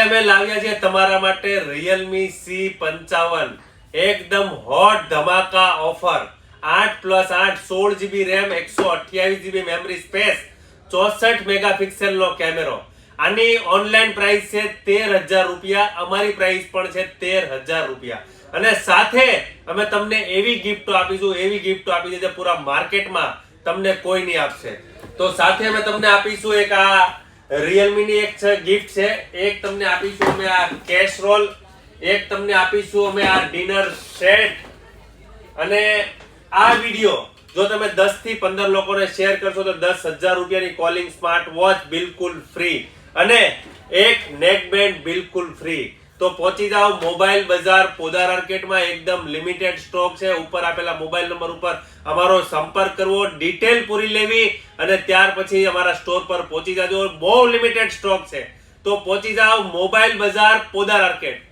અમે લાવ્યા છીએ તમારા માટે રિયલમી સી પંચાવન. એકદમ હોટ ધમાકા ઓફર આઠ પ્લસ આઠ, સોળ જીબી રેમ એકસો અઠ્યાવીસ જીબી મેમરી સ્પેસ ચોસઠ મેગાપિક્સેલ નો કેમેરો આની ઓનલાઈન પ્રાઇસ છે તેર હજાર રૂપિયા, અમારી પ્રાઇસ પણ છે તેર હજાર રૂપિયા. અને સાથે અમે તમને એવી ગિફ્ટો આપીશું, એવી ગિફ્ટો આપી આપીશું જે પૂરા માર્કેટમાં તમને કોઈ નહીં આપશે. તો સાથે અમે તમને આપીશું એક આ રિયલમી ની એક છે ગિફ્ટ છે. એક તમને આપીશું અમે આ કેશ રોલ એક તમને આપીશું અમે આ ડિનર સેટ અને આ વિડિયો જો તમે 10 થી 15 લોકોને શેર કરશો તો દસ હજાર રૂપિયાની કોલિંગ સ્માર્ટ વોચ બિલકુલ ફ્રી અને એક નેક બેન્ડ બિલકુલ ફ્રી તો પહોંચી જાઓ મોબાઈલ બજાર પોદાર માર્કેટમાં, એકદમ લિમિટેડ સ્ટોક છે. ઉપર આપેલા મોબાઈલ નંબર ઉપર અમારો સંપર્ક કરવો ડિટેલ પૂરી લેવી અને ત્યાર પછી અમારા સ્ટોર પર પહોંચી જાજો. બહુ લિમિટેડ સ્ટોક છે. તો પહોંચી જાઓ મોબાઈલ બજાર પોદાર માર્કેટ.